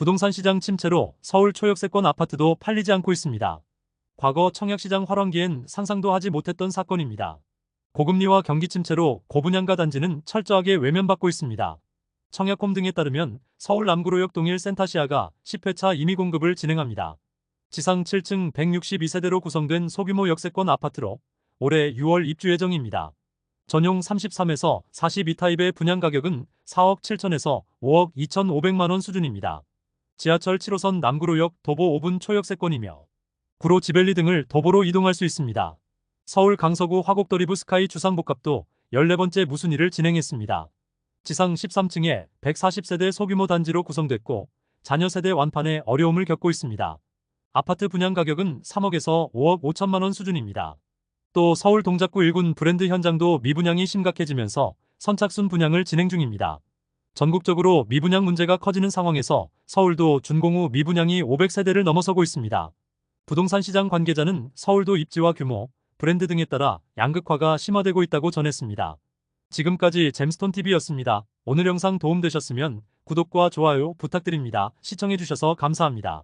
부동산 시장 침체로 서울 초역세권 아파트도 팔리지 않고 있습니다. 과거 청약시장 활황기엔 상상도 하지 못했던 사건입니다. 고금리와 경기 침체로 고분양가 단지는 철저하게 외면받고 있습니다. 청약홈 등에 따르면 서울 남구로역 동일 센타시아가 10회차 임의 공급을 진행합니다. 지상 7층 162세대로 구성된 소규모 역세권 아파트로 올해 6월 입주 예정입니다. 전용 33에서 42타입의 분양 가격은 4억 7천에서 5억 2천 5백만 원 수준입니다. 지하철 7호선 남구로역 도보 5분 초역세권이며 구로 지벨리 등을 도보로 이동할 수 있습니다. 서울 강서구 화곡더리브 스카이 주상복합도 14번째 무순위를 진행했습니다. 지상 13층에 140세대 소규모 단지로 구성됐고 자녀 세대 완판에 어려움을 겪고 있습니다. 아파트 분양 가격은 3억에서 5억 5천만 원 수준입니다. 또 서울 동작구 1군 브랜드 현장도 미분양이 심각해지면서 선착순 분양을 진행 중입니다. 전국적으로 미분양 문제가 커지는 상황에서 서울도 준공후 미분양이 500세대를 넘어서고 있습니다. 부동산 시장 관계자는 서울도 입지와 규모, 브랜드 등에 따라 양극화가 심화되고 있다고 전했습니다. 지금까지 잼스톤TV였습니다. 오늘 영상 도움되셨으면 구독과 좋아요 부탁드립니다. 시청해주셔서 감사합니다.